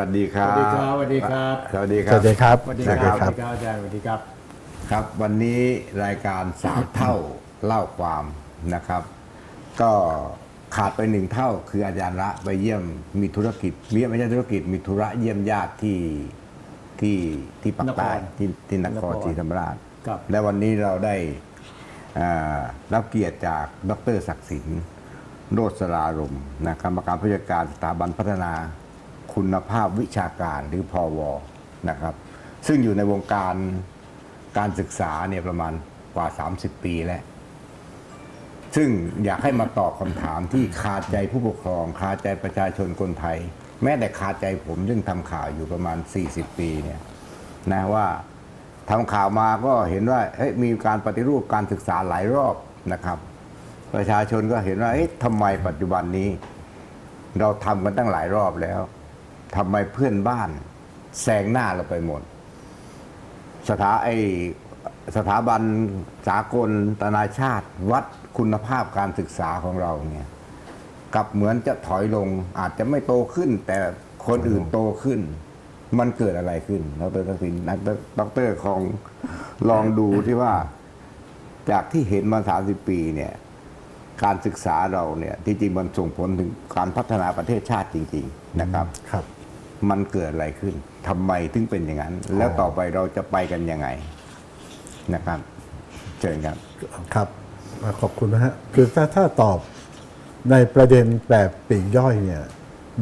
สวัสดีครัสบวัสดีครับ สวัสดีครับ สวัสดีคสรับวัสดีครับ สวัสดีสวัสคดีรับสครัวับสดีครับอาจารย์สวัสดีครับ ครับ วันนี้รายการสามเท่าเล่าความนะครับ ก็ขาดไปหนึ่งเท่า คืออาจารย์ละไปเยี่ยมมีธุรกิจมีไม่ใช่ธุรกิจมีธุระเยี่ยมญาติที่ที่ที่ปักใต้นครที่ที่นนคครรศรีธรรมราชครับและวันนี้เราได้อ่ารับเกียรติจากดรศักดิ์สินโรสรารมนะกรรมการผู้จัดการสถาบันพัฒนา คุณภาพวิชาการหรือพอวนะครับ ซึ่งอยู่ในวงการการศึกษาเนี่ยประมาณกว่า 30 ปีแล้ว ซึ่งอยากให้มาตอบคำถามที่คาใจผู้ปกครอง คาใจประชาชนคนไทย แม้แต่คาใจผมซึ่งทำข่าวอยู่ประมาณ 40 ปีเนี่ยนะว่าทำข่าวมาก็เห็นว่าเฮ้ยมีการปฏิรูปการศึกษาหลายรอบนะครับ ประชาชนก็เห็นว่าเอ๊ะทำไมปัจจุบันนี้ เราทำกันตั้งหลายรอบแล้ว ทำไมเพื่อนบ้านแซงหน้าเราไปหมด สถาไอสถาบันสากลนานาชาติ วัดคุณภาพการศึกษาของเราเนี่ยกลับเหมือนจะถอยลงอาจจะไม่โตขึ้น แต่คนอื่นโตขึ้น มันเกิดอะไรขึ้นดรทักษิณนักดรของลองดูที่ว่า จากที่เห็นมา30ปีเนี่ย การศึกษาเราเนี่ย ที่จริงมันส่งผลถึงการพัฒนาประเทศชาติจริง ๆ นะครับ ครับ มันเกิดอะไรขึ้นทำไมถึงเป็นอย่างนั้น แล้วต่อไปเราจะไปกันยังไงนะครับเชิญครับครับขอบคุณนะฮะคือถ้าถ้าตอบในประเด็นแบบปลีกย่อยเนี่ย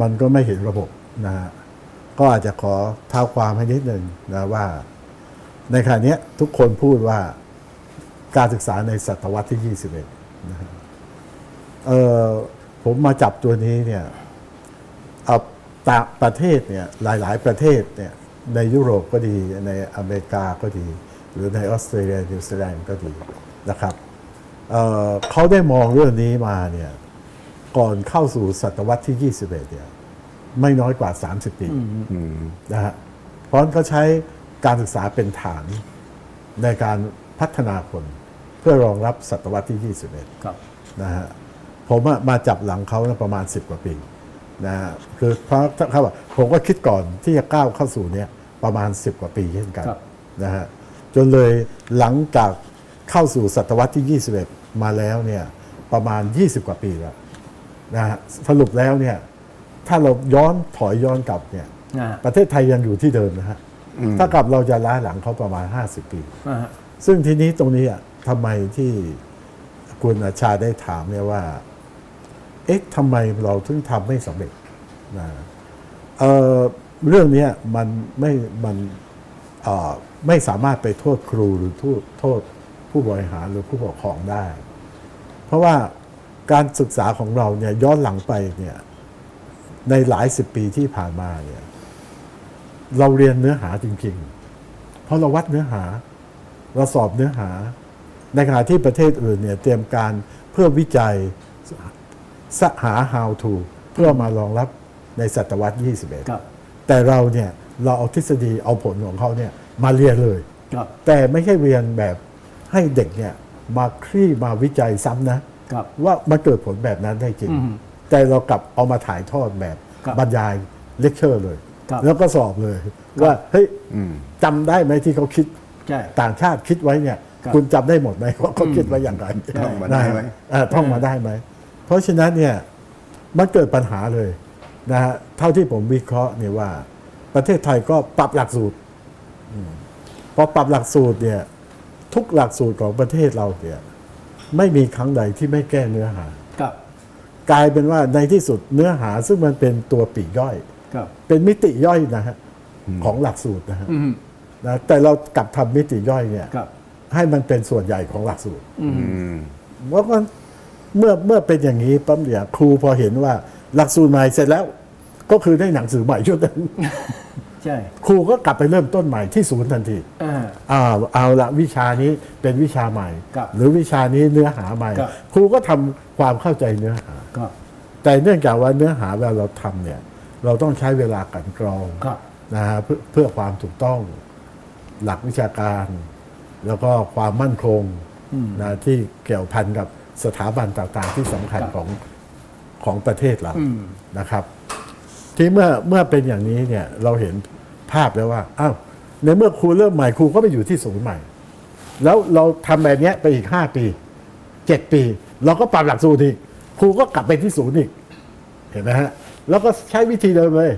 มันก็ไม่เห็นระบบนะฮะก็อาจจะขอเท้าความให้นิดหนึ่งนะว่า ในขณะเนี้ยทุกคนพูดว่าการศึกษาในศตวรรษที่ 21นะฮะเออผมมาจับตัวนี้เนี่ยเอา ตางประเทศเนี่ยหลาย ๆ ประเทศเนี่ยในยุโรปก็ดีในอเมริกาก็ดี หรือในออสเตรเลียนิวซีแลนด์ก็ดีนะครับเอ่อเขาได้มองเรื่องนี้มาเนี่ยก่อนเข้าสู่ศตวรรษที่ 21เนี่ยไม่น้อยกว่า 30 ปีนะฮะเพราะฉะนั้นเขาใช้การศึกษาเป็นฐานในการพัฒนาคนเพื่อรองรับศตวรรษที่ 21ครับนะฮะผมอะมาจับหลังเขานะประมาณ 10 กว่าปี นะฮะคือเพราะถ้าเขาบอกผมก็คิดก่อนที่จะก้าวเข้าสู่เนี่ยประมาณ 10 กว่าปีเช่นกันครับ นะฮะจนเลยหลังจากเข้าสู่ศตวรรษที่ 21 มาแล้วเนี่ยประมาณ 20 กว่าปีแล้วนะฮะสรุปแล้วเนี่ยถ้าเราย้อนถอยย้อนกลับเนี่ยอ่าประเทศไทยยังอยู่ที่เดิมนะฮะถ้ากับเราจะล้าหลังเขาประมาณ 50 ปี อ่าฮะซึ่งทีนี้ตรงนี้อะทำไมที่คุณอาชาได้ถามเนี่ยว่า เอ๊ะทำไมเราถึงทำไม่สำเร็จนะเเรื่องนี้มันไม่มันไม่สามารถไปโทษครูหรือโทษโทษผู้บริหารหรือผู้ปกครองได้ เพราะว่าการศึกษาของเราเนี่ยย้อนหลังไปเนี่ยในหลายสิบปีที่ผ่านมาเนี่ยเราเรียนเนื้อหาจริงๆ เพราะเราวัดเนื้อหาเราสอบเนื้อหา ในขณะที่ประเทศอื่นเนี่ยเตรียมการเพื่อวิจัย สหา how to เพื่อมารองรับในศตวรรษครับ21 แต่เราเนี่ยเราเอาทฤษฎีเอาผลของเขาเนี่ยมาเรียนเลยครับแต่ไม่ใช่เรียนแบบให้เด็กเนี่ยมาคลี่มาวิจัยซ้ำนะครับว่ามันเกิดผลแบบนั้นได้จริงอืมแต่เรากลับเอามาถ่ายทอดแบบครับบรรยายเลคเชอร์เลยครับแล้วก็สอบเลย ว่าเฮ้ยอืมจำได้ไหมที่เขาคิดใช่ต่างชาติคิดไว้เนี่ยครับคุณจำได้หมดไหมว่าเขาคิดไว้อย่างไรท่องมาได้ไหมเอ่อท่องมาได้ไหม เพราะฉะนั้นเนี่ยมันเกิดปัญหาเลยนะฮะเท่าที่ผมวิเคราะห์เนี่ยว่า ประเทศไทยก็ปรับหลักสูตรอืมพอปรับหลักสูตรเนี่ยทุกหลักสูตรของประเทศเราเนี่ยไม่มีครั้งใดที่ไม่แก้เนื้อหา ครับ กลายเป็นว่าในที่สุดเนื้อหาซึ่งมันเป็นตัวปลีกย่อย ครับ เป็นมิติย่อยนะฮะของหลักสูตรนะฮะอืมนะแต่เรากลับทำมิติย่อยเนี่ยครับให้มันเป็นส่วนใหญ่ของหลักสูตรอืมเพราะว่า เมื่อเมื่อเป็นอย่างนี้ปั๊มเนี่ยครูพอเห็นว่าหลักสูตรใหม่เสร็จแล้ว ก็คือได้หนังสือใหม่ชุดนั้นใช่ครูก็กลับไปเริ่มต้นใหม่ที่ศูนย์ทันทีอ่า อ่าเอาละวิชานี้เป็นวิชาใหม่ ครับหรือวิชานี้เนื้อหาใหม่ ครับ ครูก็ทำความเข้าใจเนื้อหาครับแต่เนื่องจากว่าเนื้อหาเวลาเราทำเนี่ย เราต้องใช้เวลากลันกรองครับนะฮะเพื่อเพื่อความถูกต้องหลักวิชาการ แล้วก็ความมั่นคงนะที่เกี่ยวพันกับ สถาบันต่างๆ ที่สำคัญครับของของประเทศเราอืมนะครับ ที่เมื่อเมื่อเป็นอย่างนี้เนี่ยเราเห็นภาพแล้วว่าอ้าวในเมื่อครูเริ่มใหม่ครูก็ไปอยู่ที่ศูนย์ใหม่ แล้วเราทำแบบเนี้ยไปอีกห้าปีเจ็ดปี เราก็ปรับหลักสูตรอีกครูก็กลับไปที่ศูนย์อีกเห็นไหมฮะแล้วก็ใช้วิธีเดิมเลย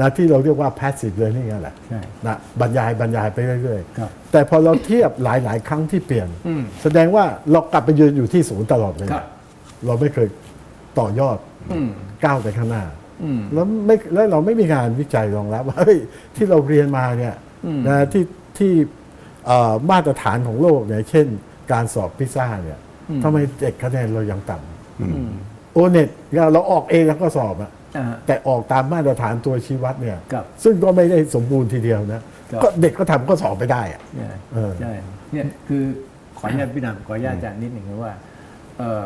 นะที่เราเรียกว่า passive learning นั่นแหละใช่นะบรรยายบรรยายไปเรื่อยครับๆแต่พอเราเทียบหลาย ๆ ครั้งที่เปลี่ยนอืมแสดงว่าเรากลับไปยืนอยู่ที่ศูนย์ตลอดเลยครับเราไม่เคยต่อยอดอืมก้าวไปข้างหน้าอืมแล้วไม่แล้วเราไม่มีงานวิจัยรองรับว่าเฮ้ยที่เราเรียนมาเนี่ยอืมนะที่ที่เอ่อมาตรฐานของโลกเนี่ยเช่น การสอบพิซซ่าเนี่ยทำไมเด็กคะแนนเรายังต่ำโอเน็ตเราออกเองแล้วก็สอบอะอ่า แต่ออกตามมาตรฐานตัวชี้วัดเนี่ยครับซึ่งก็ไม่ได้สมบูรณ์ทีเดียวนะครับก็เด็กก็ทำก็สอบไปได้อะใช่เออใช่เนี่ยคือขออนุญาตพี่นำขออนุญาตอาจารย์นิดหนึ่งนะว่าเออ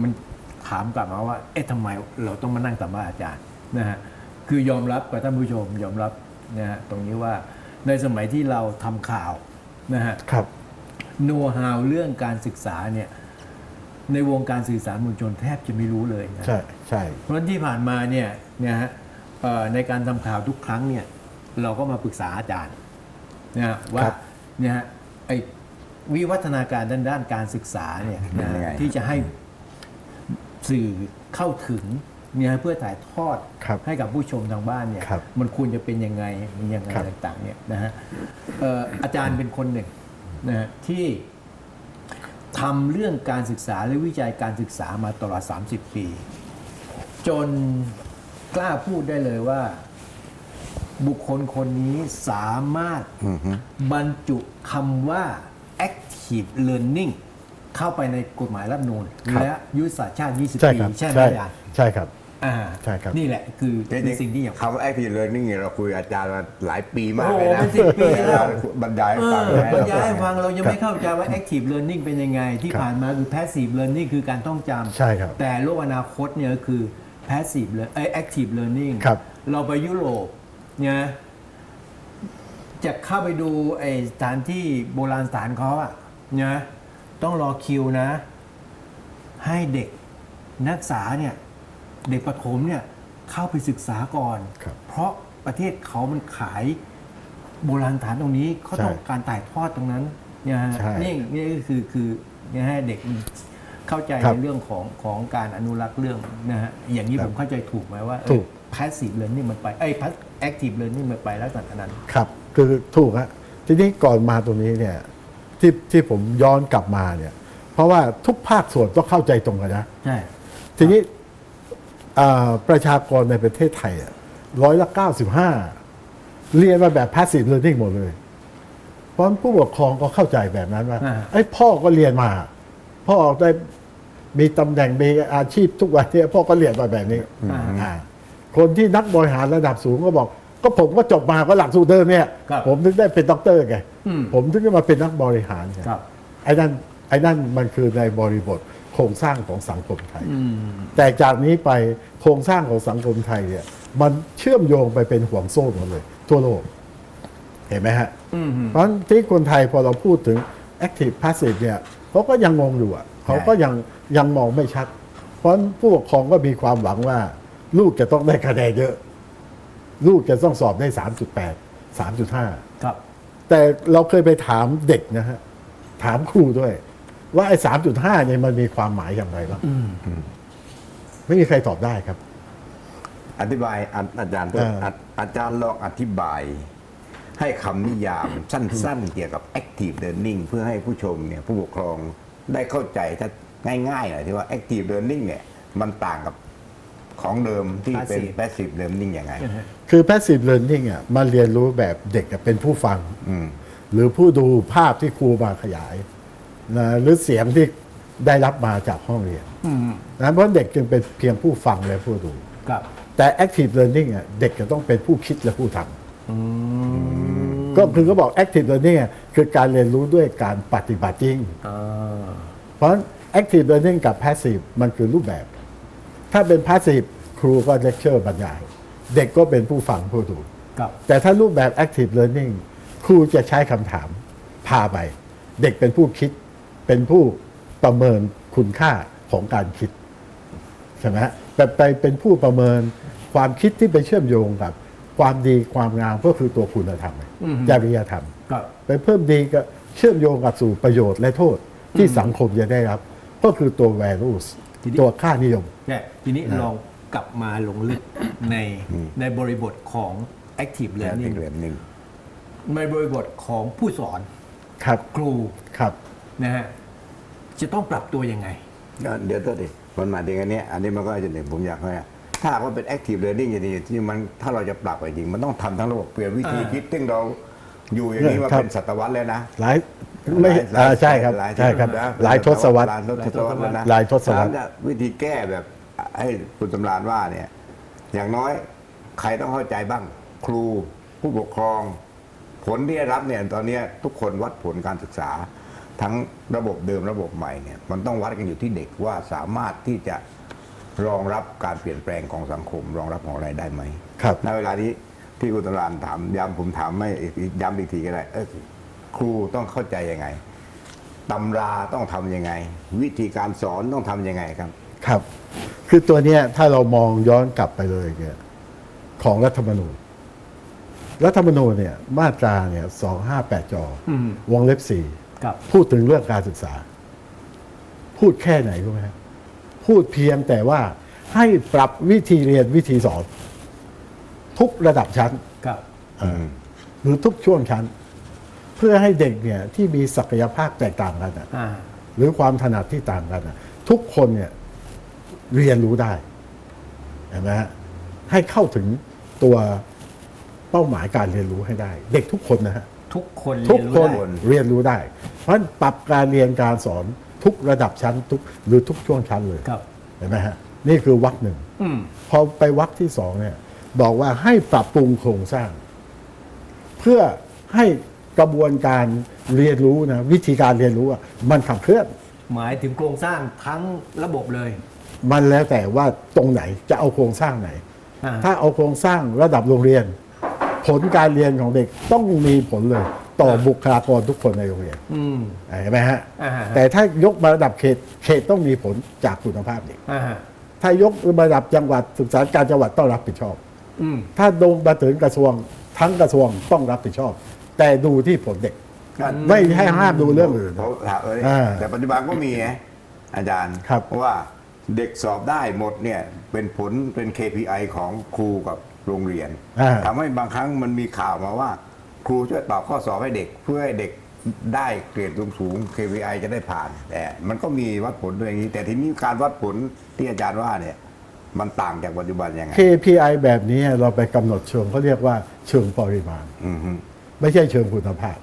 มันถามกลับมาว่า เอ๊ะทำไมเราต้องมานั่งสัมภาษณ์อาจารย์นะฮะคือยอมรับกับท่านผู้ชมยอมรับนะฮะตรงนี้ว่าในสมัยที่เราทำข่าวนะฮะครับโน้ตฮาวเรื่องการศึกษาเนี่ย ในวงการสื่อสารมวลชนแทบจะไม่รู้เลยนะใช่ใช่เพราะฉะนั้นที่ผ่านมาเนี่ยนะฮะเอ่อในการทำข่าวทุกครั้งเนี่ยเราก็มาปรึกษาอาจารย์นะฮะว่าเนี่ยฮะไอ้วิวัฒนาการด้านด้านการศึกษาเนี่ยนะเป็นยังไงที่จะให้สื่อเข้าถึงเนี่ยเพื่อถ่ายทอดครับให้กับผู้ชมทางบ้านเนี่ยครับมันควรจะเป็นยังไงมียังไงครับต่างๆเนี่ยนะฮะเอ่ออาจารย์เป็นคนหนึ่งนะฮะที่ ทำเรื่องการศึกษาและวิจัยการศึกษามาตลอด 30 ปี จนกล้าพูดได้เลยว่า บุคคลคนนี้สามารถบรรจุคำว่า active learning เข้าไปในกฎหมายรัฐธรรมนูญครับและยุทธศาสตร์ชาติ 20ใช่ปีครับใช่ไหมใช่อาจารย์ใช่ครับ อ่าใช่ครับ นี่แหละคือจริเป็นสิ่งที่อยาก คำว่า active learning เนี่ยเราคุยกับอาจารย์มาหลายปีมากโอ้เลยนะเป็นสิบปีแล้ว บรรยายให้เอฟังอนะบรรยายให้ฟังเรายังไม่เข้าใจว่า active learning เป็นยังไง ที่ครับผ่านมาคือ passive learning คือการท่องจำใช่ครับแต่โลกอนาคตเนี่ยก็คือ passive learn เอ้ย active learning ครับ เราไปยุโรปเนี่ยจะเข้าไปดูไอ้สถานที่โบราณสถานเขาอะเนี่ยต้องรอคิวนะ ให้เด็กนักศึกษาเนี่ย เด็กประถมเนี่ยเข้าไปศึกษาก่อน ครับ เพราะประเทศเขามันขายโบราณสถานตรงนี้เขาใช่ต้องการถ่ายทอดตรงนั้นเนี่ยฮะใช่นี่นี่ก็คือคือเนี่ยให้เด็กมันเข้าใจครับในเรื่องของของการอนุรักษ์เรื่องนะฮะอย่างนี้ครัผบมเข้าใจถูกไหมว่าถูก พาสซีฟเ a ร์น g มันไปไอ้พัสแอคทีฟเ a ร์น g มันไปแล้วจากนั้น ครับคือถูกฮะทีนี้ก่อนมาตรงนี้เนี่ยที่ที่ผมย้อนกลับมาเนี่ย เพราะว่าทุกภาคส่วนต้องเข้าใจตรงกันนะ ใช่ ทีนี้อ่า ประชากรในประเทศไทยร้อยละเก้าสิบห้าเรียนมาแบบ passive learning หมดเลย เพราะฉะนั้นผู้ปกครองก็เข้าใจแบบนั้นว่าอ่าไอ้ยพ่อก็เรียนมา พ่อได้มีตำแหน่งมีอาชีพทุกวันเนี้พ่อก็เรียนมาแบบนี้อ่าอ่าคนที่นักบริหารระดับสูงก็บอก ก็ผมก็จบมาก็หลักสูตรเดิมเนี่ยครับผมถึงได้เป็นด็อกเตอร์ไงอืมผมถึงได้มาเป็นนักบริหารไงครับไอ้นั่นไอ้นั่นมันคือในบริบทโครงสร้างของสังคมไทยอืมแต่จากนี้ไปโครงสร้างของสังคมไทยเนี่ย มันเชื่อมโยงไปเป็นห่วงโซ่หมดเลย ทั่วโลก เห็นไหมฮะอืมเพราะฉะนั้นที่คนไทยพอเราพูดถึง active passive เนี่ยเขาก็ยังงงอยู่อะเขาก็ยังยังมองไม่ชัด เพราะฉะนั้นผู้ปกครองก็มีความหวังว่า ลูกจะต้องได้คะแนนเยอะ ลูกจะต้องสอบได้ 3.8 3.5 ครับ แต่เราเคยไปถามเด็กนะฮะ ถามครูด้วย ว่าไอ้สามจุดห้าเนี่ยมันมีความหมายอย่างไรบ้างไม่มีใครตอบได้ครับ อธิบายอาอาจารย์ด้วยเอออาอาจารย์ลองอธิบาย ให้คำนิยามสั้นๆ เกี่ยวกับ active learning เพื่อให้ผู้ชมเนี่ยผู้ปกครองได้เข้าใจถ้าง่ายๆหน่อยที่ว่า active learning เนี่ยมันต่างกับของเดิมที่เป็น Passive passive learning ยังไง คือ passive learning อะมาเรียนรู้แบบเด็กอะเป็นผู้ฟังอืมหรือผู้ดูภาพที่ครูมาขยาย นะหรือเสียงที่ได้รับมาจากห้องเรียนอืมนะเพราะเด็กจึงเป็นเพียงผู้ฟังและผู้ดูครับแต่ active learning อะเด็กจะต้องเป็นผู้คิดและผู้ทำอืมก็คือเขาบอก active learning อะคือการเรียนรู้ด้วยการปฏิบัติจริงอ่าเพราะฉะนั้น active learning กับ passive มันคือรูปแบบ ถ้าเป็น passive ครูก็เลคเชอร์บรรยาย เด็กก็เป็นผู้ฟังผู้ดูครับแต่ถ้ารูปแบบ active learning ครูจะใช้คำถามพาไป เด็กเป็นผู้คิด เป็นผู้ประเมินคุณค่าของการคิดใช่ไหมฮะแต่ไปเป็นผู้ประเมินความคิดที่ไปเชื่อมโยงกับ ความดีความงามก็คือตัวคุณธรรมอืมจริยธรรมครับไปเพิ่มดีก็เชื่อมโยงกับสู่ประโยชน์และโทษที่สังคมจะได้รับ ก็คือตัว values ทีนี้ตัวค่านิยมใช่ทีนี้นะลองกลับมาลงลึกในในบริบทของ active แล้วอี learning กเหรียญหนึ่งในบริบทของผู้สอนครับครูครับนะฮะ จะต้องปรับตัวยังไงก็เดี๋ยวตัวดิมันมาถึงอันเนี้ยอันนี้มันก็จะหนึ่งผมอยากให้ถ้าหากว่าเป็น active learning อย่างนี้ที่มันถ้าเราจะปรับไปจริง มันต้องทำทั้งระบบเปลี่ยนวิธีอ่าคิดซึ่งเราอยู่อย่างนี้มาครับเป็นศตวรรษแล้วนะหลายไม่หลายอ่าใช่ครับหลายใช่ครับนะหลายทศวรรษหลายทศวรรษแล้วนะหลายทศวรรษแล้วิธีแก้แบบให้คุณตำรานว่าเนี่ย อย่างน้อยใครต้องเข้าใจบ้าง ครูผู้ปกครอง ผลที่ได้รับเนี่ยตอนเนี้ยทุกคนวัดผลการศึกษา ทั้งระบบเดิมระบบใหม่เนี่ยมันต้องวัดกันอยู่ที่เด็กว่าสามารถที่จะรองรับการเปลี่ยนแปลงของสังคม รองรับของอะไรได้ไหมครับณเวลานี้ที่คุณตำรานถามย้ำผมถามไม่อีกย้ำอีกทีก็ได้เออครูต้องเข้าใจยังไงตำราต้องทำยังไง วิธีการสอนต้องทำยังไงครับ ครับ คือตัวเนี้ยถ้าเรามองย้อนกลับไปเลยเนี่ยของรัฐธรรมนูญรัฐธรรมนูญเนี่ยมาตราเนี่ยสองห้าแปดจอืมวงเล็บสี่ครับ พูดถึงเรื่องการศึกษา พูดแค่ไหนรู้ไหมครับพูดเพียงแต่ว่าให้ปรับวิธีเรียนวิธีสอน ทุกระดับชั้นครับเออหรือทุกช่วงชั้น เพื่อให้เด็กเนี่ยที่มีศักยภาพแตกต่างกันอะอ่าหรือความถนัดที่ต่างกันอะทุกคนเนี่ยเรียนรู้ได้เห็นไหมฮะให้เข้าถึงตัวเป้าหมายการเรียนรู้ให้ได้ เด็กทุกคนนะฮะ ทุกคนทุกเรียนครู้นได้เรียนรู้ได้ เพราะฉะนั้นปรับการเรียนการสอนทุกระดับชั้นทุกหรือทุกช่วงชั้นเลยครับเห็นไหมฮะนี่คือวรรคหนึ่งอืมพอไปวรรคที่สองเนี่ย บอกว่าให้ปรับปรุงโครงสร้าง เพื่อให้กระบวนการเรียนรู้นะวิธีการเรียนรู้อะมันขับเคลื่อน หมายถึงโครงสร้างทั้งระบบเลย มันแล้วแต่ว่าตรงไหนจะเอาโครงสร้างไหนอ่าถ้าเอาโครงสร้างระดับโรงเรียน ผลการเรียนของเด็กต้องมีผลเลย ต่อบุคลากรทุกคนในโรงเรียนอืมเห็นไหมฮะ อ่าฮะแต่ถ้ายกมาระดับเขตเขตต้องมีผลจากคุณภาพเด็ก อ่าฮะถ้ายกมาระดับจังหวัดศึกษาการจังหวัดต้องรับผิดชอบ อืมถ้าลงมาถึงกระทรวงทั้งกระทรวงต้องรับผิดชอบ แต่ดูที่ผลเด็ก ไม่ให้ห้ามดูเรื่องอื่นเพราะถามเอ้ยอ่าแต่ปัจจุบันก็มีไงอาจารย์ครับ เพราะว่าเด็กสอบได้หมดเนี่ยเป็นผลเป็น KPI ของครูกับ โรงเรียนอ่า ทำให้บางครั้งมันมีข่าวมาว่า ครูช่วยตอบข้อสอบให้เด็ก เพื่อให้เด็กได้เกรดสูงๆ KPI จะได้ผ่าน แต่มันก็มีวัดผลด้วยอย่างนี้ แต่ทีนี้การวัดผลที่อาจารย์ว่าเนี่ย มันต่างจากปัจจุบันยังไง KPI แบบนี้เราไปกำหนดเชิงเขาเรียกว่าเชิงปริมาณ อือฮึไม่ใช่เชิงคุณภาพ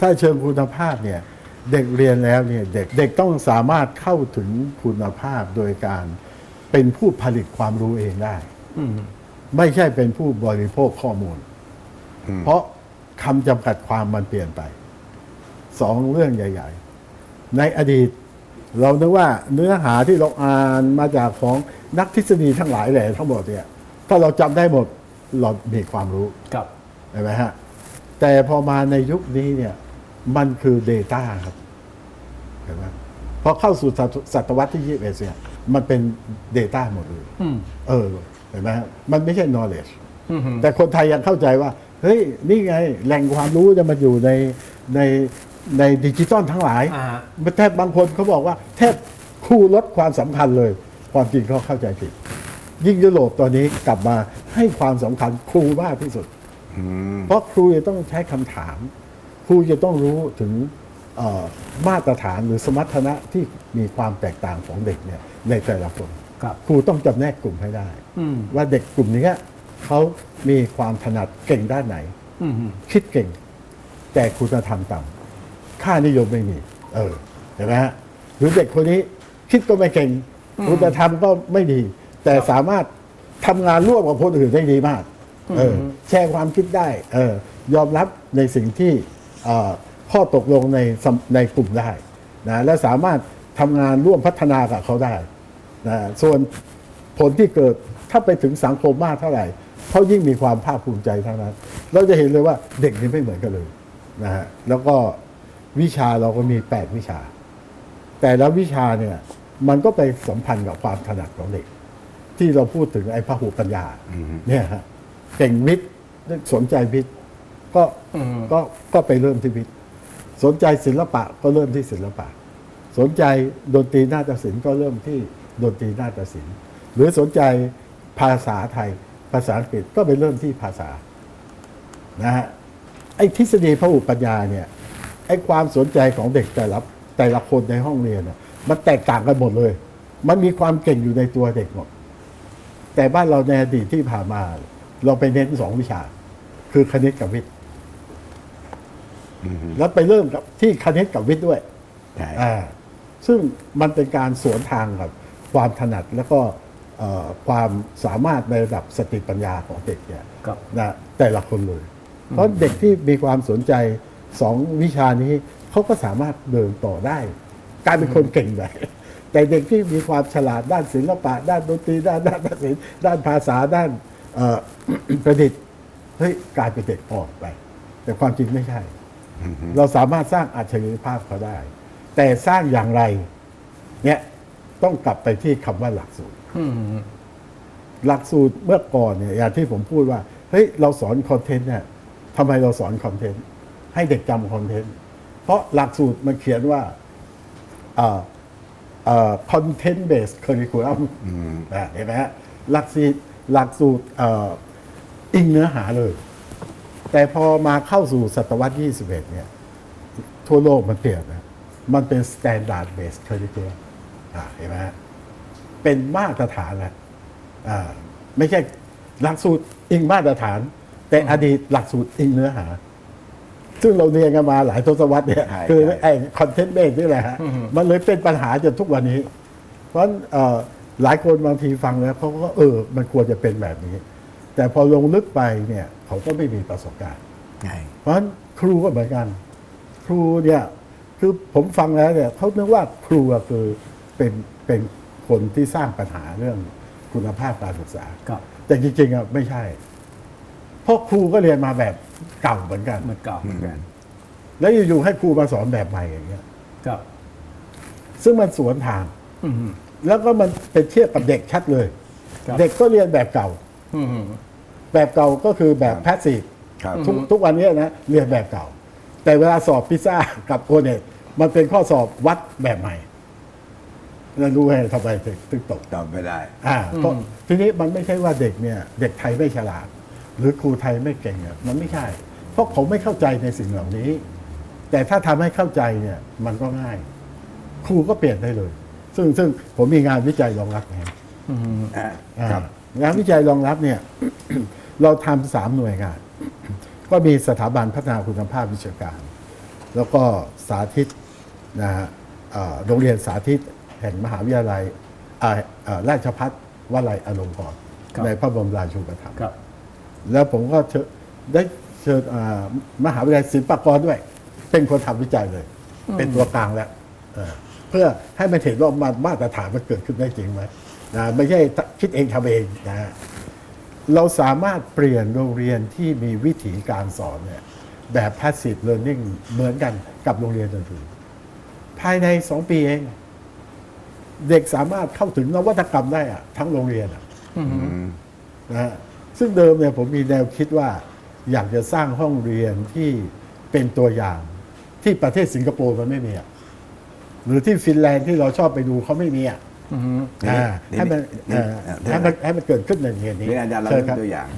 ถ้าเชิงคุณภาพเนี่ย เด็กเรียนแล้วเนี่ยเด็กเด็กต้องสามารถเข้าถึงคุณภาพโดยการเป็นผู้ผลิตความรู้เองได้อืม ไม่ใช่เป็นผู้บริโภคข้อมูลอืมเพราะคำจำกัดความมันเปลี่ยนไป สองเรื่องใหญ่ ๆ ในอดีต เรานึกว่าเนื้อหาที่เราอ่านมาจากของนักทฤษฎีทั้งหลายแหล่ทั้งหมดเนี่ย ถ้าเราจำได้หมดเรามีความรู้ครับเห็นไหมฮะ แต่พอมาในยุคนี้เนี่ย มันคือ Data ครับเห็นไหมพอเข้าสู่ศตศตวรรษที่ 21เนี่ยมันเป็น Data หมดเลยอืมเออ เห็นไหมฮะมันไม่ใช่ knowledge อืมแต่คนไทยยังเข้าใจว่า เฮ้ย นี่ไง แหล่งความรู้จะมาอยู่ในในในดิจิตอลทั้งหลายอ่าแทบบางคนเขาบอกว่า แทบครูลดความสำคัญเลย ความจริงเขาเข้าใจผิด ยิ่งยุโรปตอนนี้กลับมาให้ความสำคัญครูมากที่สุดอืมเพราะครูจะต้องใช้คำถาม ครูจะต้องรู้ถึงเอ่อมาตรฐานหรือสมรรถนะที่มีความแตกต่างของเด็กเนี่ยในแต่ละคน ครับครูต้องจำแนกกลุ่มให้ได้อืมว่าเด็กกลุ่มนี้เขามีความถนัดเก่งด้านไหนอืมคิดเก่ง แต่คุณธรรมต่ำค่านิยมไม่มี เออเห็นไหมฮะหรือเด็กคนนี้คิดก็ไม่เก่ง คุณธรรมก็ไม่ดี แต่สามารถทำงานร่วมกับคนอื่นได้ดีมาก เออ แชร์ความคิดได้ เออ ยอมรับในสิ่งที่เอ่อข้อตกลงในสมในกลุ่มได้นะและสามารถทำงานร่วมพัฒนากับเขาได้ นะส่วนผลที่เกิดถ้าไปถึงสังคมมากเท่าไหร่เขายิ่งมีความภาคภูมิใจเท่านั้น เราจะเห็นเลยว่าเด็กนี่ไม่เหมือนกันเลยนะฮะแล้วก็วิชาเราก็มีแปดวิชา แต่ละวิชาเนี่ยมันก็ไปสัมพันธ์กับความถนัดของเด็ก ที่เราพูดถึงไอ้พหุปัญญาเนี่ยฮะเก่งวิทย์สนใจวิทย์ก็อืมก็ก็ไปเริ่มที่วิทย์สนใจศิลปะก็เริ่มที่ศิลปะ สนใจดนตรีนาฏศิลป์ก็เริ่มที่ ดนตรีนาฏศิลป์ หรือสนใจภาษาไทย ภาษาอังกฤษก็ไปเริ่มที่ภาษานะฮะไอ้ทฤษฎีพหุปัญญาเนี่ยไอ้ความสนใจของเด็กแต่ละแต่ละคนในห้องเรียนน่ะมันแตกต่างกันหมดเลย มันมีความเก่งอยู่ในตัวเด็กหมดแต่บ้านเราในอดีตที่ผ่านมา เราไปเน้นสองวิชา คือคณิตกับวิทย์แล้วไปเริ่มกับที่คณิตกับวิทย์ด้วยใช่อ่าซึ่งมันเป็นการสวนทางกับ ความถนัดแล้วก็เอ่อความสามารถในระดับสติปัญญาของเด็กเนี่ยครับนะแต่ละคนเลย เพราะเด็กที่มีความสนใจสองวิชานี้เขาก็สามารถเดินต่อได้กลายเป็นคนเก่งไปแต่เด็กที่มีความฉลาดด้านศิลปะ ด้านดนตรีด้านด้านศิลป์ด้านภาษาด้านเอ่อประดิษฐ์เฮ้ยกลายเป็นเด็กอ่อนไป แต่ความจริงไม่ใช่ เราสามารถสร้างอัจฉริยภาพเขาได้ แต่สร้างอย่างไรเนี่ย ต้องกลับไปที่คำว่าหลักสูตร อืมหลักสูตรเมื่อก่อนเนี่ยอย่างที่ผมพูดว่าเฮ้ยเราสอนคอนเทนต์เนี่ยทำไมเราสอนคอนเทนต์ให้เด็กจำคอนเทนต์เพราะหลักสูตรมันเขียนว่าคอนเทนต์เบสค u ริคูลัมเห็นไหมฮะหลักสูตรหลักสูตรเอ่ออิงเนื้อหาเลย แต่พอมาเข้าสู่ศตวรรษที่21เนี่ยทั่วโลกมันเปลี่ยนนะมันเป็น standard based curriculum อ่า เห็นไหมฮะเป็นมาตรฐานแล้วอ่าไม่ใช่หลักสูตรอิงมาตรฐาน แต่อดีตหลักสูตรอิงเนื้อหา ซึ่งเราเรียนกันมาหลายทศวรรษเนี่ยใช่คือใช่ไอ้คอนเทนต์เบสนี่แหละฮะมันเลยเป็นปัญหาจนทุกวันนี้ เพราะฉะนั้นเอ่อหลายคนบางทีฟังแล้วเขาก็เออ มันควรจะเป็นแบบนี้ แต่พอลงลึกไปเนี่ยเขาก็ไม่มีประสบการณ์ใช่เพราะฉะนั้นครูก็เหมือนกัน ครูเนี่ยคือผมฟังแล้วเนี่ยเขาคิดว่าครูอะคือ เป็นเป็นคนที่สร้างปัญหาเรื่องคุณภาพการศึกษา ครับ แต่จริงๆอะไม่ใช่เพราะครูก็เรียนมาแบบเก่าเหมือนกัน เหมือนเก่าเหมือนกันแล้วอยู่ๆให้ครูมาสอนแบบใหม่อย่างเงี้ย ครับ ซึ่งมันสวนทาง อืม แล้วก็มันเป็นเทียบกับเด็กชัดเลย ครับ เด็กก็เรียนแบบเก่า อืม แบบเก่าก็คือแบบแพสซีฟครับ ทุกทุกวันนี้นะเรียนแบบเก่า แต่เวลาสอบพิซซ่ากับโอเน็ตมันเป็นข้อสอบวัดแบบใหม่ แล้วรู้ไงทำไมถึงถึงตกตอบไม่ได้ อ่าเพราะทีนี้มันไม่ใช่ว่าเด็กเนี่ยเด็กไทยไม่ฉลาด หรือครูไทยไม่เก่งอะมันไม่ใช่ เพราะเขาไม่เข้าใจในสิ่งเหล่านี้ แต่ถ้าทำให้เข้าใจเนี่ยมันก็ง่าย ครูก็เปลี่ยนได้เลย ซึ่งซึ่งผมมีงานวิจัยรองรับนะอืมอะอ่าครับ งานวิจัยรองรับเนี่ย เราทำสามหน่วยงาน ก็มีสถาบันพัฒนาคุณภาพวิชาการ แล้วก็สาธิตนะฮะเอ่อโรงเรียนสาธิต แห่งมหาวิทยาลัยอ่าเอ่อราชพัฒวลัยอลงกรณ์ครับในพระบรมราชูปถัมภ์ครับแล้วผมก็เชิญได้เชิญอ่ามหาวิทยาลัยศิลปากรด้วย เป็นคนทำวิจัยเลย เป็นตัวกลางแล้วเออเพื่อให้มันเห็นว่ามามาตรฐานมันเกิดขึ้นได้จริงไหมนะไม่ใช่คิดเองทำเองนะฮะเราสามารถเปลี่ยนโรงเรียนที่มีวิธีการสอนเนี่ยแบบ passive learning เหมือนกันกับโรงเรียนอื่นๆภายในสองปีเอง เด็กสามารถเข้าถึงนวัตกรรมได้อะทั้งโรงเรียนอะอืมอืมนะฮะซึ่งเดิมเนี่ยผมมีแนวคิดว่า อยากจะสร้างห้องเรียนที่เป็นตัวอย่างที่ประเทศสิงคโปร์มันไม่มีอะหรือที่ฟินแลนด์ที่เราชอบไปดูเขาไม่มีอะอืมอ่าเดี๋ยวให้มันเดี๋ยวเอ่อเดี๋ยวให้มันให้มันเกิดขึ้นในเรียนนี้เรียนอาจารย์เราเชิญยคกรับตัวอย่าง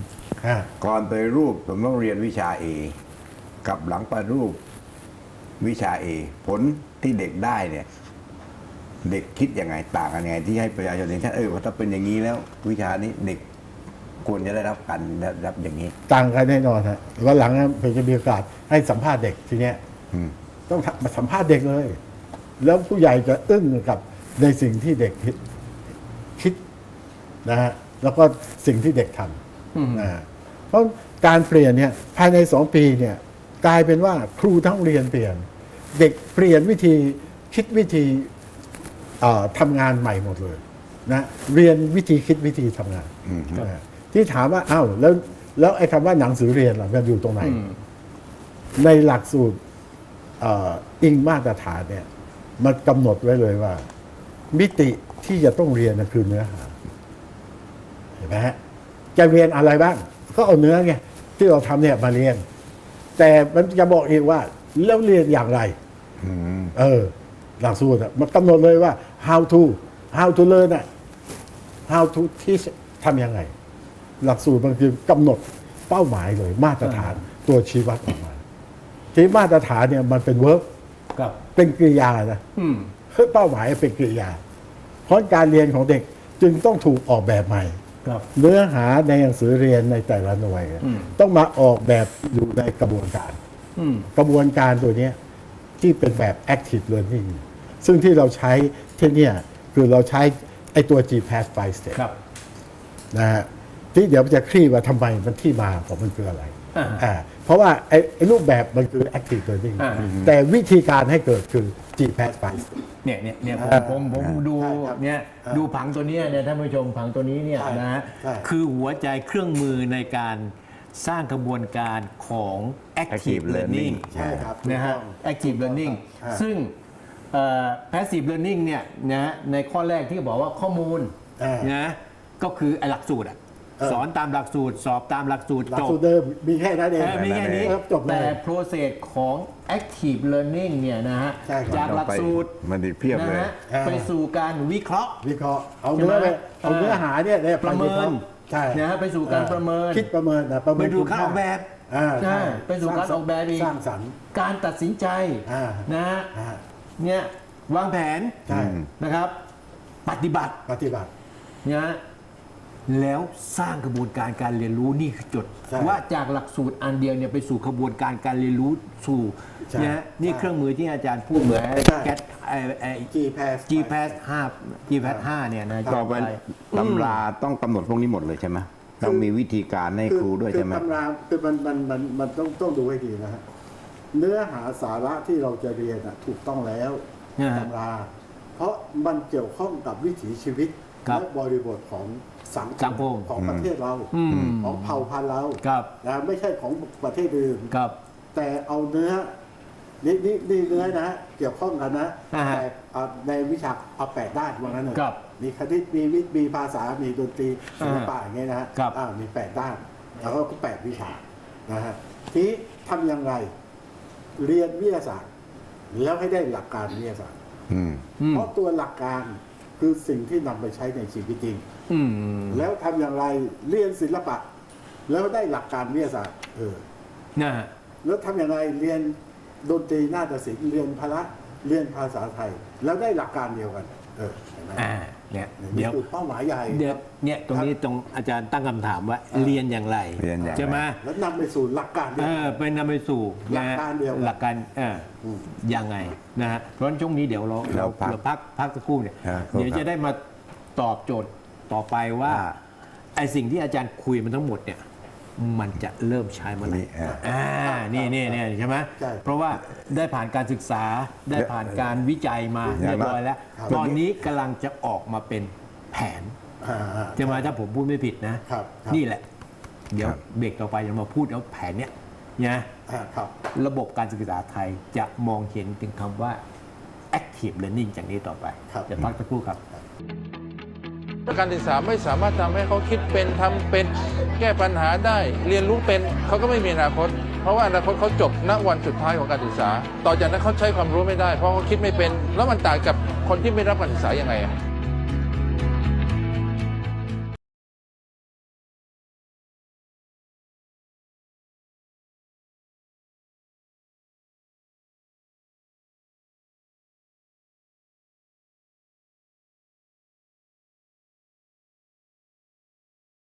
อ่าก่อนไปรูปผมต้องเรียนวิชา A กับหลังไปรูปวิชา A ผลที่เด็กได้เนี่ย เด็กคิดยังไงต่างกันยังไง ที่ให้ประชาชนเห็นชัดเออว่าถ้าเป็นอย่างนี้แล้ว วิชานี้เด็กควรจะได้รับการได้รับอย่างนี้ ต่างกันแน่นอนฮะวันหลังนะผมจะมีโอกาสให้สัมภาษณ์เด็กทีเนี้ยอืมต้องมาสัมภาษณ์เด็กเลย แล้วผู้ใหญ่จะอึ้งกับในสิ่งที่เด็กคิดคิดนะฮะแล้วก็สิ่งที่เด็กทำนะฮะเพราะการเปลี่ยนเนี่ยภายในสองปีเนี่ยกลายเป็นว่าครูทั้งเรียนเปลี่ยน เด็กเปลี่ยนวิธีคิดวิธีเอ่อ ทำงานใหม่หมดเลยนะเรียนวิธีคิดวิธีทำงานอืมนะฮะที่ถามว่าอ้าวแล้วแล้วไอ้คำว่าหนังสือเรียนล่ะมันอยู่ตรงไหนอืมในหลักสูตรเอ่ออิงมาตรฐานเนี่ย มันกำหนดไว้เลยว่า มิติที่จะต้องเรียนนะคือเนื้อหาเห็นไหมฮะจะเรียนอะไรบ้าง ก็เอาเนื้อไงที่เราทำเนี่ยมาเรียน แต่มันจะบอกเองว่า แล้วเรียนอย่างไรอืมเออ หลักสูตรอะมันกำหนดเลยว่า how to how to learn อะ how to teach ทำยังไง หลักสูตรมันคือกำหนดเป้าหมายเลย มาตรฐานตัวชี้วัดออกมาที่มาตรฐานเนี่ยมันเป็น verb ครับเป็นกริยานะอืมเป้าหมายเป็นกริยา เพราะการเรียนของเด็กจึงต้องถูกออกแบบใหม่ครับเนื้อหาในหนังสือเรียนในแต่ละหน่วยอืมต้องมาออกแบบอยู่ในกระบวนการอืมกระบวนการตัวเนี้ยที่เป็นแบบ active learning ซึ่งที่เราใช้ที่เนี่ยคือเราใช้ไอตัว GPass 5 step ครับ นะฮะที่เดี๋ยวจะคลี่ว่าทำไมมันที่มาของมันคืออะไรอ่าอ่าเพราะว่าไอไอรูปแบบมันคือ active learning อ่า แต่วิธีการให้เกิดคือ GPass 5 step เนี่ยเนี่ยเนี่ยผมอ่าผมผมดูใช่ครับเนี่ยอ่าดูผังตัวเนี้ยเนี่ยท่านผู้ชมผังตัวนี้เนี่ยใช่นะฮะใช่ คือหัวใจเครื่องมือในการสร้างกระบวนการของ active Active learning learning ใช่ครับนะฮะถูกต้อง active learning อ่าซึ่งเอ่อ passive learning เนี่ยนะฮะในข้อแรกที่บอกว่าข้อมูลอ่านะก็คือไอ้หลักสูตรอะเออสอนตามหลักสูตร สอบตามหลักสูตรหลักจบสูตรเดิมมีแค่นั้นเองเออมีแค่นี้ครับจบเลยแต่ process ของ active learning เนี่ยนะฮะใช่ครับจากหลักสูตรมันดีเพียบนะเลยฮะอ่าไปสู่การวิเคราะห์ วิเคราะห์เอาเนื้อไปใช่ไหมเอาเนื้อหาเนี่ยเนี่ยประเมินไวิคาะห์ใช่นะฮะไปสู่การประเมินคิดประเมินนะประเมิไปนดูคุณการออกแบบอ่าใช่ไปสู่การออกแบบอีกสร้างสรรค์การตัดสินใจอ่านะฮะอ่า เนี่ยวางแผนใช่ นะครับ ปฏิบัติปฏิบัติ นะฮะแล้วสร้างกระบวนการการเรียนรู้นี่คือจุดใช่ว่าจากหลักสูตรอันเดียวเนี่ยไปสู่กระบวนการการเรียนรู้สู่ใช่นะฮะนี่ใช่เครื่องมือที่อาจารย์พูดเหมือนใช่ แก๊สไอไอ G pass G Pass 5 G Pass 5เนี่ยนะต่อไปตำราต้องกำหนดพวกนี้หมดเลยใช่ไหมต้องมีวิธีการให้ครูด้วยใช่ไหมคือตำราคือมันมันมันมันต้องต้องดูให้ดีนะฮะ เนื้อหาสาระที่เราจะเรียนอะถูกต้องแล้วนะฮะตำรา เพราะมันเกี่ยวข้องกับวิถีชีวิตครับและบริบทของสังสังคมของประเทศเราอืมของเผ่าพันธุ์เราครับ นะไม่ใช่ของประเทศอื่น ครับ แต่เอาเนื้อนี่นี่นี่เนื้อนะเกี่ยวข้องกันนะอ่าฮะแต่เอาในวิชาเอาแปดด้านว่างั้นเลยครับมีคณิตมีวิทย์มีภาษามีดนตรีศิลปะอ่าอย่างเงี้ยนะฮะครับ อ่ามีแปดด้าน แล้วก็แปดวิชานะฮะทีนี้ทำอย่างไร เรียนวิทยาศาสตร์แล้วให้ได้หลักการวิทยาศาสตร์อืมอืมเพราะตัวหลักการคือสิ่งที่นำไปใช้ในชีวิตจริงอืมแล้วทำอย่างไรเรียนศิลปะ แล้วได้หลักการวิทยาศาสตร์ เออนะฮะแล้วทำอย่างไรเรียนดนตรีนาฏศิลป์เรียนพละเรียนภาษาไทย แล้วได้หลักการเดียวกัน เออเห็นไหมอ่า เนี่ยนี่เดี๋ยวคือเป้าหมายใหญ่ เดี๋ยวเนี่ยตรงนี้ตรงอาจารย์ตั้งคำถามว่าอ่าเรียนอย่างไรเรียนอย่างไร ใช่ไหมแล้วนำไปสู่หลักการเดียเอวอไปนำไปสู่หลักการเดียวกัน หลักการเอออมยังไงนะฮะเพราะฉะนั้นช่วงนี้เดี๋ยวเราเราเราพักเราพักพักสักครู่เนี่ยครับเดี๋ยวจะได้มาตอบโจทย์ต่อไปว่าอ่า ไอสิ่งที่อาจารย์คุยมันทั้งหมดเนี่ย มันจะเริ่มใช้เมื่อไหร่นี่อ่าอ่านี่นี่นี่ใช่ไหมใช่เพราะว่าได้ผ่านการศึกษาได้ผ่านการวิจัยมาอย่าเรีงยบร้อยแล้วครับตอนนี้กำลังจะออกมาเป็นแผนอ่าอ่าจะมาถ้าผมพูดไม่ผิดนะครับครับนี่แหละ เดี๋ยวครับเบรกต่อไปจะมาพูดแล้วแผนเนี้ยนะอ่าครับระบบการศึกษาไทยจะมองเห็นถึงคำว่า active learning จากนี้ต่อไปครับเดี๋ยวพักสักครู่ครับ การศึกษาไม่สามารถทำให้เขาคิดเป็นทำเป็นแก้ปัญหาได้ เรียนรู้เป็นเขาก็ไม่มีอนาคต เพราะว่าอนาคตเขาจบณวันสุดท้ายของการศึกษา ต่อจากนั้นเขาใช้ความรู้ไม่ได้ เพราะเขาคิดไม่เป็น แล้วมันต่างกับคนที่ไม่รับการศึกษายังไงอะ